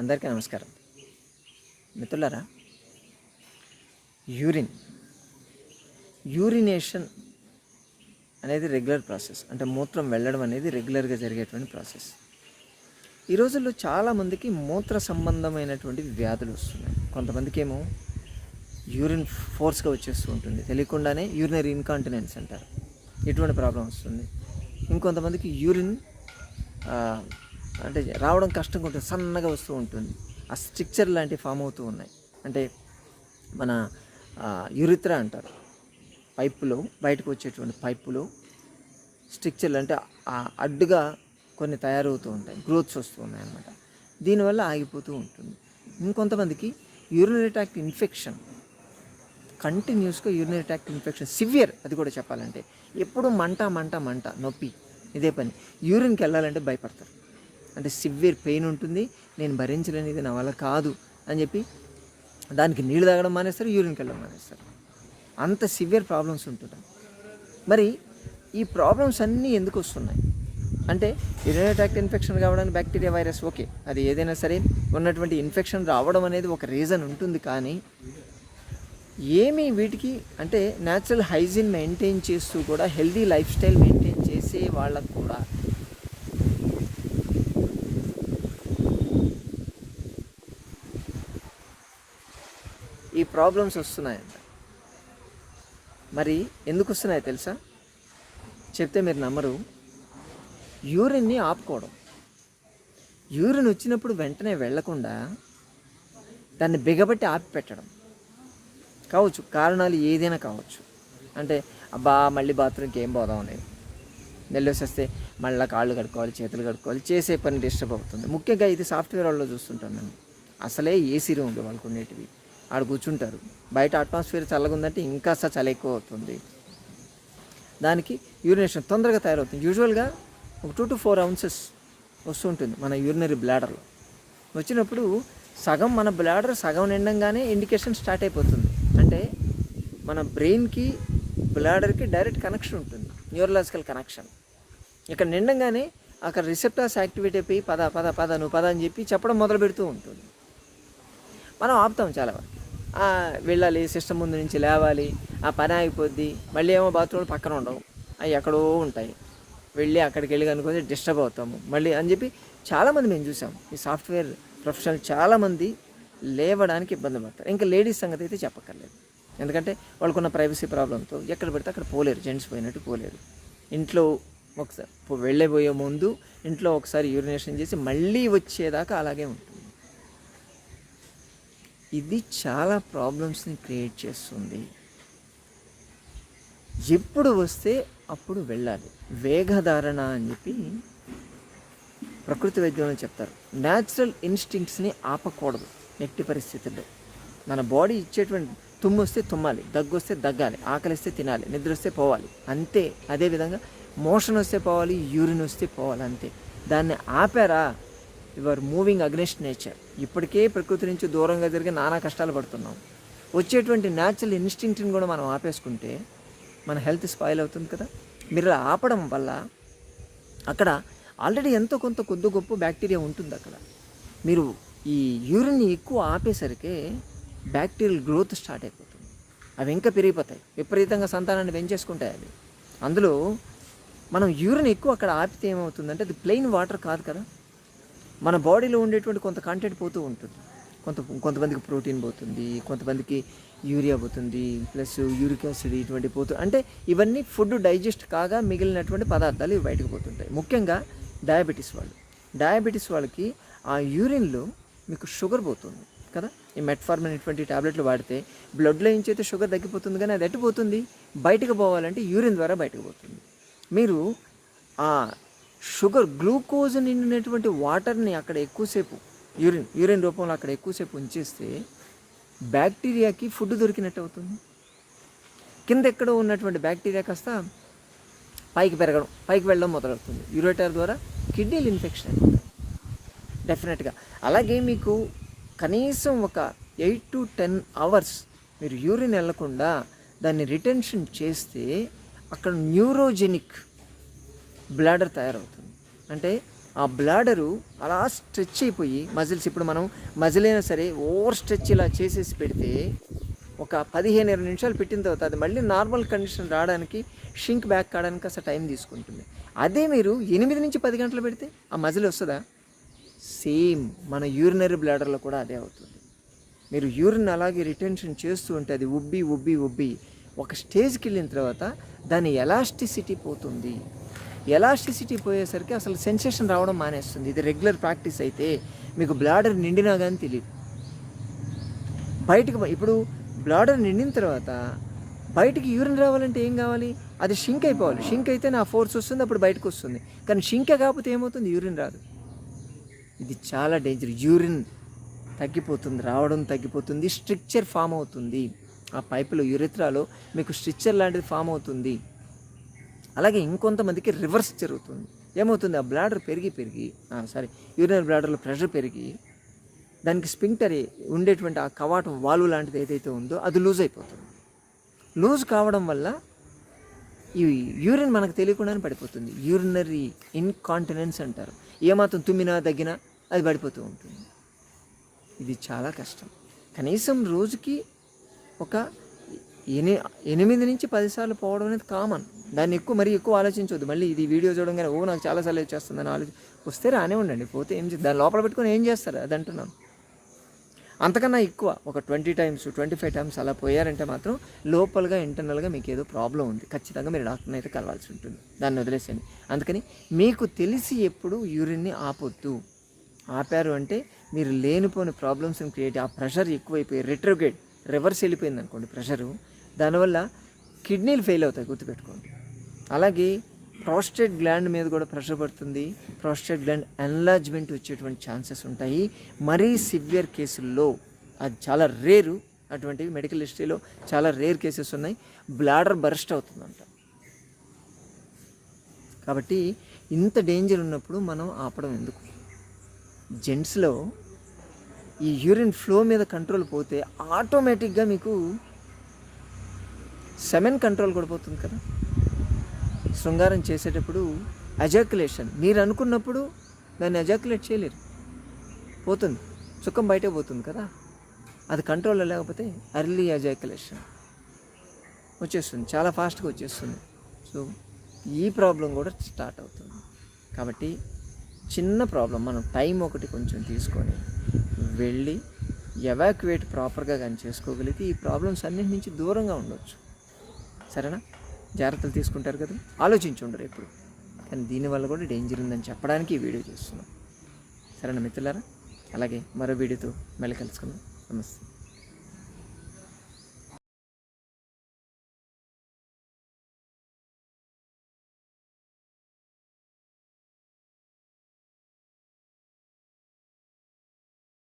అందరికీ నమస్కారం. మిత్రులారా యూరిన్ యూరినేషన్ అనేది రెగ్యులర్ ప్రాసెస్. అంటే మూత్రం వెళ్ళడం అనేది రెగ్యులర్గా జరిగేటువంటి ప్రాసెస్. ఈ రోజుల్లో చాలామందికి మూత్ర సంబంధమైనటువంటి వ్యాధులు వస్తున్నాయి. కొంతమందికి ఏమో యూరిన్ ఫోర్స్గా వచ్చేస్తూ ఉంటుంది. తెలియకుండానే యూరినరీ ఇన్కాంటినెన్స్ అంటారు. ఎటువంటి ప్రాబ్లం వస్తుంది. ఇంకొంతమందికి యూరిన్ అంటే రావడం కష్టంగా ఉంటుంది సన్నగా వస్తూ ఉంటుంది. ఆ స్ట్రిక్చర్ లాంటివి ఫామ్ అవుతూ ఉన్నాయి. అంటే మన యూరిత్రా అంటారు. పైపులో బయటకు వచ్చేటువంటి పైపులో స్ట్రిక్చర్లు అంటే ఆ అడ్డుగా కొన్ని తయారవుతూ ఉంటాయి గ్రోత్స్ వస్తూ ఉన్నాయి అన్నమాట. దీనివల్ల ఆగిపోతూ ఉంటుంది. ఇంకొంతమందికి యూరినరీ ట్రాక్ట్ ఇన్ఫెక్షన్ కంటిన్యూస్గా యూరినరీ ట్రాక్ట్ ఇన్ఫెక్షన్ సివియర్ అది కూడా చెప్పాలంటే. ఎప్పుడు మంట మంట మంట నొప్పి ఇదే పని. యూరిన్కి వెళ్ళాలంటే భయపడతారు. అంటే సివియర్ పెయిన్ ఉంటుంది నేను భరించలేని ఇది నా వల్ల కాదు అని చెప్పి దానికి నీళ్ళు తాగడం మానేస్తారు యూరిన్కి వెళ్ళడం మానేస్తారు. అంత సివియర్ ప్రాబ్లమ్స్ ఉంటుంటాయి మరి ఈ ప్రాబ్లమ్స్ అన్నీ ఎందుకు వస్తున్నాయి? అంటే యూరినోటాక్ట్ ఇన్ఫెక్షన్ కావడానికి బ్యాక్టీరియా వైరస్ ఓకే అది ఏదైనా సరే ఉన్నటువంటి ఇన్ఫెక్షన్ రావడం అనేది ఒక రీజన్ ఉంటుంది కానీ ఏమి వీటికి అంటే న్యాచురల్ హైజీన్ మెయింటైన్ చేస్తూ కూడా హెల్దీ లైఫ్ స్టైల్ మెయింటైన్ చేసే వాళ్ళకు కూడా ఈ ప్రాబ్లమ్స్ వస్తున్నాయంట. మరి ఎందుకు వస్తున్నాయో తెలుసా? చెప్తే మీరు నమ్మరు. యూరిన్ని ఆపుకోవడం. యూరిన్ వచ్చినప్పుడు వెంటనే వెళ్ళకుండా దాన్ని బిగబట్టి ఆపి పెట్టడం కావచ్చు కారణాలు ఏదైనా కావచ్చు. అంటే అబ్బా మళ్ళీ బాత్రూమ్కి ఏం పోదాం అనేది. నెల్లూసి వస్తే మళ్ళీ కాళ్ళు కడుక్కోవాలి చేతులు కడుక్కోవాలి చేసే పని డిస్టర్బ్ అవుతుంది. ముఖ్యంగా ఇది సాఫ్ట్వేర్ వాళ్ళు చూస్తుంటాను నేను. అసలే ఏసీ రూమ్లు వాళ్ళకు ఉండేటివి ఆడ కూర్చుంటారు. బయట అట్మాస్ఫియర్ చల్లగా ఉందంటే ఇంకా చలి ఎక్కువ అవుతుంది దానికి యూరినేషన్ తొందరగా తయారవుతుంది. యూజువల్గా ఒక టూ టు ఫోర్ అవున్సెస్ వస్తుంటుంది మన యూరినరీ బ్లాడర్లో వచ్చినప్పుడు సగం మన బ్లాడర్ సగం నిండంగానే ఇండికేషన్ స్టార్ట్ అయిపోతుంది. అంటే మన బ్రెయిన్కి బ్లాడర్కి డైరెక్ట్ కనెక్షన్ ఉంటుంది. న్యూరలాజికల్ కనెక్షన్ ఇక్కడ నిండంగానే అక్కడ రిసెప్టార్స్ యాక్టివేట్ అయిపోయి పద పద పద నువ్వు పద అని చెప్పి చెప్పడం మొదలు పెడుతూ ఉంటుంది. మనం ఆపుతాం చాలా వరకు. వెళ్ళాలి సిస్టమ్ ముందు నుంచి లేవాలి ఆ పని ఆగిపోద్ది మళ్ళీ ఏమో బాత్రూమ్ పక్కన ఉండవు అవి ఎక్కడో ఉంటాయి. వెళ్ళి అక్కడికి వెళ్ళి కనుకొని డిస్టర్బ్ అవుతాము. మళ్ళీ అని చెప్పి చాలామంది మేము చూసాము ఈ సాఫ్ట్వేర్ ప్రొఫెషనల్ చాలామంది లేవడానికి ఇబ్బంది పడతారు. ఇంకా లేడీస్ సంగతి అయితే చెప్పక్కర్లేదు. ఎందుకంటే వాళ్ళకున్న ప్రైవసీ ప్రాబ్లంతో ఎక్కడ పెడితే అక్కడ పోలేరు. జెంట్స్ పోయినట్టు పోలేరు. ఇంట్లో ఒకసారి వెళ్ళబోయే ముందు ఇంట్లో ఒకసారి యూరినేషన్ చేసి మళ్ళీ వచ్చేదాకా అలాగే ఉంటుంది. ఇది చాలా ప్రాబ్లమ్స్ని క్రియేట్ చేస్తుంది. ఎప్పుడు వస్తే అప్పుడు వెళ్ళాలి. వేగధారణ అని చెప్పి ప్రకృతి వైద్యంలో చెప్తారు. న్యాచురల్ ఇన్స్టింక్ట్స్ని ఆపకూడదు ఎట్టి పరిస్థితుల్లో. మన బాడీ ఇచ్చేటువంటి తుమ్ము వస్తే తుమ్మాలి దగ్గు వస్తే దగ్గాలి ఆకలి వస్తే తినాలి నిద్ర వస్తే పోవాలి అంతే. అదేవిధంగా మోషన్ వస్తే పోవాలి యూరిన్ వస్తే పోవాలి అంతే. దాన్ని ఆపారా? You're moving against nature. ఇప్పటికే ప్రకృతి నుంచి దూరంగా జరిగి నానా కష్టాలు పడుతున్నాం. వచ్చేటువంటి న్యాచురల్ ఇన్స్టింక్ట్ని కూడా మనం ఆపేసుకుంటే మన హెల్త్ స్పాయిల్ అవుతుంది కదా. మీరు ఆపడం వల్ల అక్కడ ఆల్రెడీ ఎంతో కొంత కొద్ది గొప్ప బ్యాక్టీరియా ఉంటుంది అక్కడ. మీరు ఈ యూరిన్ని ఎక్కువ ఆపేసరికి బ్యాక్టీరియల్ గ్రోత్ స్టార్ట్ అయిపోతుంది. అవి ఇంకా పెరిగిపోతాయి. విపరీతంగా సంతానాన్ని పెంచేసుకుంటాయి అవి. అందులో మనం యూరిన్ ఎక్కువ అక్కడ ఆపితే ఏమవుతుందంటే అది ప్లెయిన్ వాటర్ కాదు కదా. మన బాడీలో ఉండేటువంటి కొంత కంటెంట్ పోతూ ఉంటుంది. కొంత కొంతమందికి ప్రోటీన్ పోతుంది కొంతమందికి యూరియా పోతుంది ప్లస్ యూరిక్ యాసిడ్ ఇటువంటి పోతుంది అంటే ఇవన్నీ ఫుడ్ డైజెస్ట్ కాగా మిగిలినటువంటి పదార్థాలు ఇవి బయటకు పోతుంటాయి. ముఖ్యంగా డయాబెటీస్ వాళ్ళు. డయాబెటీస్ వాళ్ళకి ఆ యూరిన్లో మీకు షుగర్ పోతుంది కదా? ఈ మెట్ఫార్మిన్ ఇటువంటి టాబ్లెట్లు వాడితే బ్లడ్లో ఏం చేస్తే షుగర్ తగ్గిపోతుంది కానీ అది ఎట్టు పోతుంది? బయటకు పోవాలంటే యూరిన్ ద్వారా బయటకు పోతుంది. మీరు ఆ షుగర్ గ్లూకోజ్ నిండినటువంటి వాటర్ని అక్కడ ఎక్కువసేపు యూరిన్ యూరిన్ రూపంలో అక్కడ ఎక్కువసేపు ఉంచేస్తే బ్యాక్టీరియాకి ఫుడ్ దొరికినట్టు అవుతుంది. కింద ఎక్కడో ఉన్నటువంటి బ్యాక్టీరియా కాస్త పైకి పెరగడం పైకి వెళ్ళడం మొదలవుతుంది. యూరేటర్ ద్వారా కిడ్నీలు ఇన్ఫెక్షన్ అయిపోతుంది డెఫినెట్గా అలాగే మీకు కనీసం ఒక ఎయిట్ టు టెన్ అవర్స్ మీరు యూరిన్ వెళ్ళకుండా దాన్ని రిటెన్షన్ చేస్తే అక్కడ న్యూరోజెనిక్ బ్లాడర్ తయారవుతుంది. అంటే ఆ బ్లాడరు అలా స్ట్రెచ్ అయిపోయి మజిల్స్ ఇప్పుడు మనం మజిల్ అయినా సరే ఓవర్ స్ట్రెచ్ ఇలా చేసేసి పెడితే ఒక పదిహేను ఇరవై నిమిషాలు పెట్టిన తర్వాత అది మళ్ళీ నార్మల్ కండిషన్ రావడానికి షింక్ బ్యాక్ కావడానికి అసలు టైం తీసుకుంటుంది. అదే మీరు ఎనిమిది నుంచి పది గంటలు పెడితే ఆ మజిల్ వస్తుందా? సేమ్ మన యూరినరీ బ్లాడర్లో కూడా అదే అవుతుంది. మీరు యూరిన్ అలాగే రిటెన్షన్ చేస్తూ ఉంటే అది ఉబ్బి ఉబ్బి ఉబ్బి ఒక స్టేజ్కి వెళ్ళిన తర్వాత దాని ఎలాస్టిసిటీ పోతుంది? ఎలాస్టిసిటీ పోయేసరికి అసలు సెన్సేషన్ రావడం మానేస్తుంది. ఇది రెగ్యులర్ ప్రాక్టీస్ అయితే మీకు బ్లాడర్ నిండినా కానీ తెలియదు బయటకు ఇప్పుడు బ్లాడర్ నిండిన తర్వాత బయటికి యూరిన్ రావాలంటే ఏం కావాలి? అది షింక్ అయిపోవాలి. షింక్ అయితే నా ఫోర్స్ వస్తుంది అప్పుడు బయటకు వస్తుంది. కానీ షింకే కాకపోతే ఏమవుతుంది? యూరిన్ రాదు. ఇది చాలా డేంజర్. యూరిన్ తగ్గిపోతుంది రావడం తగ్గిపోతుంది స్ట్రిక్చర్ ఫామ్ అవుతుంది. ఆ పైపులో యురిత్రాలో మీకు స్ట్రిక్చర్ లాంటిది ఫామ్ అవుతుంది. అలాగే ఇంకొంతమందికి రివర్స్ జరుగుతుంది. ఏమవుతుంది? ఆ బ్లాడర్ పెరిగి పెరిగి సారీ యూరినరీ బ్లాడర్లో ప్రెషర్ పెరిగి దానికి స్పింక్టర్ ఉండేటువంటి ఆ కవాటం వాల్వ్ లాంటిది ఏదైతే ఉందో అది లూజ్ అయిపోతుంది. లూజ్ కావడం వల్ల ఈ యూరిన్ మనకు తెలియకుండానే పడిపోతుంది. యూరినరీ ఇన్కాంటినెన్స్ అంటారు. ఏమాత్రం తుమ్మినా తగ్గినా అది పడిపోతూ ఉంటుంది. ఇది చాలా కష్టం. కనీసం రోజుకి ఒక ఎని ఎనిమిది నుంచి పదిసార్లు పోవడం అనేది కామన్ దాన్ని ఎక్కువ మరీ ఎక్కువ ఆలోచించవద్దు మళ్ళీ ఇది వీడియో చూడంగానే ఓ నాకు చాలా చాలాసార్లు వచ్చేస్తుందని ఆలోచి వస్తే రానే ఉండండి. పోతే ఏం చే- దాని లోపల పెట్టుకొని ఏం చేస్తారు? అది అంటున్నాను. అంతకన్నా ఎక్కువ ఒక twenty times twenty five times అలా పోయారంటే మాత్రం లోపలగా ఇంటర్నల్గా మీకు ఏదో ప్రాబ్లం ఉంది. ఖచ్చితంగా మీరు డాక్టర్ని అయితే కలవాల్సి ఉంటుంది. దాన్ని వదిలేసేయండి. అందుకని మీకు తెలిసి ఎప్పుడు యూరిన్ని ఆపొద్దు. ఆపారు అంటే మీరు లేనిపోని ప్రాబ్లమ్స్ని క్రియేట్ ఆ ప్రెషర్ ఎక్కువైపోయి రెట్రోగేట్ రివర్స్ వెళ్ళిపోయింది అనుకోండి ప్రెషరు. దానివల్ల కిడ్నీలు ఫెయిల్ అవుతాయి గుర్తుపెట్టుకోండి. అలాగే ప్రాస్టేట్ గ్లాండ్ మీద కూడా ప్రెషర్ పడుతుంది. ప్రాస్టేట్ గ్లాండ్ ఎన్లార్జ్మెంట్ వచ్చేటువంటి ఛాన్సెస్ ఉంటాయి. మరీ సివియర్ కేసుల్లో అది చాలా రేరు అటువంటివి మెడికల్ హిస్టరీలో చాలా రేర్ కేసెస్ ఉన్నాయి. బ్లాడర్ బర్స్ట్ అవుతుందంట. కాబట్టి ఇంత డేంజర్ ఉన్నప్పుడు మనం ఆపడం ఎందుకు? జెంట్స్లో ఈ యూరిన్ ఫ్లో మీద కంట్రోల్ పోతే ఆటోమేటిక్గా మీకు సెమెన్ కంట్రోల్ కూడా పోతుంది కదా. శృంగారం చేసేటప్పుడు అజాక్యులేషన్ మీరు అనుకున్నప్పుడు దాన్ని అజాక్యులేట్ చేయలేరు. పోతుంది. సుఖం బయటే పోతుంది కదా. అది కంట్రోల్లో లేకపోతే అర్లీ అజాక్యులేషన్ వచ్చేస్తుంది. చాలా ఫాస్ట్గా వచ్చేస్తుంది. సో ఈ ప్రాబ్లం కూడా స్టార్ట్ అవుతుంది. కాబట్టి చిన్న ప్రాబ్లం మనం టైం ఒకటి కొంచెం తీసుకొని వెళ్ళి ఎవాక్యువేట్ ప్రాపర్గా కానీ చేసుకోగలిగితే ఈ ప్రాబ్లమ్స్ అన్నింటి నుంచి దూరంగా ఉండొచ్చు. సరేనా? జాగ్రత్తలు తీసుకుంటారు కదా. ఆలోచించి ఉండరు ఎప్పుడు కానీ దీనివల్ల కూడా డేంజర్ ఉందని చెప్పడానికి ఈ వీడియో చేస్తున్నాం. సరేనా మిత్రులారా? అలాగే మరో వీడియోతో మళ్ళీ కలుసుకుందాం. నమస్తే.